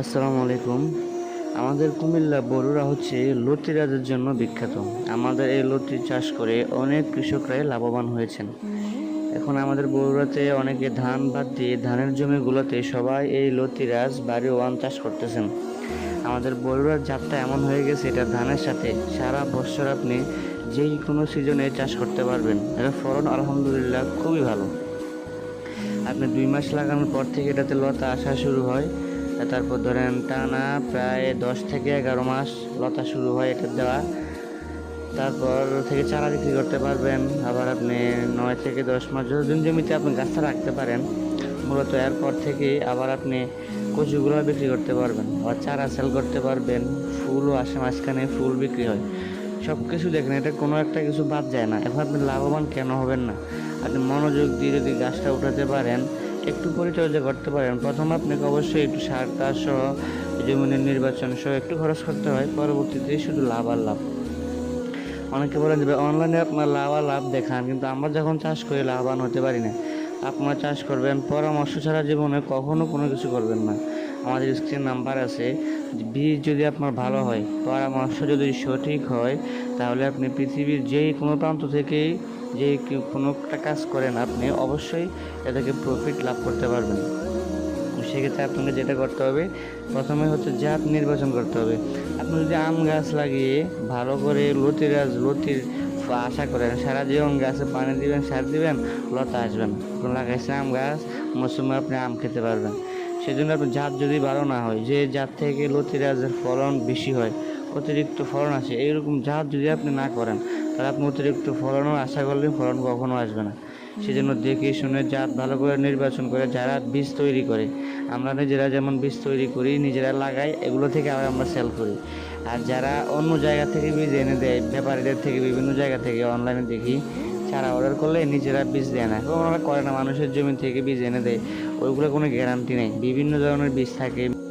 আসসালামু আলাইকুম। আমাদের কুমিল্লা বড়ুরা হচ্ছে লতি রাজের জন্য বিখ্যাত। আমাদের এই লতি চাষ করে অনেক কৃষকরাই লাভবান হয়েছেন। এখন আমাদের বড়ুরাতে অনেকে ধান বাদ দিয়ে ধানের জমিগুলোতে সবাই এই লতিরাজ বাড়ি ওয়ান চাষ করতেছেন। আমাদের বড়ুরার জাতটা এমন হয়ে গেছে, এটা ধানের সাথে সারা বছর আপনি যেই কোনো সিজনে চাষ করতে পারবেন। এটা ফলন আলহামদুলিল্লাহ খুবই ভালো। আপনি দুই মাস লাগানোর পর থেকে এটাতে লতা আসা শুরু হয়। তারপর ধরেন টানা প্রায় দশ থেকে এগারো মাস লতা শুরু হয় এটা দেওয়া। তারপর থেকে চারা বিক্রি করতে পারবেন। আবার আপনি নয় থেকে দশ মাস যতদিন জমিতে আপনি গাছটা রাখতে পারেন, মূলত এরপর থেকে আবার আপনি কচুগুলো বিক্রি করতে পারবেন আবার চারা সেল করতে পারবেন। ফুলও আসে মাঝখানে ফুল বিক্রি হয়। সব কিছু দেখেন, এটা কোনো একটা কিছু বাদ যায় না। এখন আপনি লাভবান কেন হবেন না? আপনি মনোযোগ দিয়ে যদি গাছটা উঠাতে পারেন একটু পরিচর্যা করতে পারেন। প্রথম আপনাকে অবশ্যই একটু সার টার সহ জমিনের নির্বাচন সহ একটু খরচ করতে হয়। পরবর্তীতে শুধু লাভ আর লাভ অনেকে বলেন যে অনলাইনে আপনার লাভ আর লাভ দেখান, কিন্তু আমরা যখন চাষ করি, লাভবান হতে পারি না। আপনারা চাষ করবেন, পরামর্শ ছাড়া জীবনে কখনো কোনো কিছু করবেন না। আমাদের স্ক্রিন নাম্বার আছে। বীজ যদি আপনার ভালো হয়, পরামর্শ যদি সঠিক হয়, তাহলে আপনি পৃথিবীর যেই কোনো প্রান্ত থেকেই যে কোনো একটা কাজ করেন আপনি, অবশ্যই এটাকে প্রফিট লাভ করতে পারবেন। সেক্ষেত্রে আপনাকে যেটা করতে হবে, প্রথমে হচ্ছে জাত নির্বাচন করতে হবে। আপনি যদি আম গাছ লাগিয়ে ভালো করে লতির গাছ, লতির আশা করেন, সারা জীবন গাছে পানি দিবেন, সার দিবেন, লতা আসবেন। লাগাইছেন আম গাছ, মৌসুমে আপনি আম খেতে পারবেন। সেজন্য আপনার জাত যদি ভালো না হয়, যে জাত থেকে লতির গাছের ফলন বেশি হয়, অতিরিক্ত ফলন আসে, এইরকম জাত যদি আপনি না করেন আপনি অতিরিক্ত ফলনও আশা করলে ফলন কখনো আসবে না। সেজন্য দেখে শুনে জাত ভালো করে নির্বাচন করে যারা বীজ তৈরি করে, আমরা নিজেরা যেমন বীজ তৈরি করি, নিজেরা লাগাই, এগুলো থেকে আবার আমরা সেল করি। আর যারা অন্য জায়গা থেকে বীজ এনে দেয়, ব্যাপারীদের থেকে, বিভিন্ন জায়গা থেকে অনলাইনে দেখি চারা অর্ডার করলে নিজেরা বীজ দেয় না। এবং করে না, মানুষের জমি থেকে বীজ এনে দেয়। ওইগুলো কোনো গ্যারান্টি নেই। বিভিন্ন ধরনের বীজ থাকে।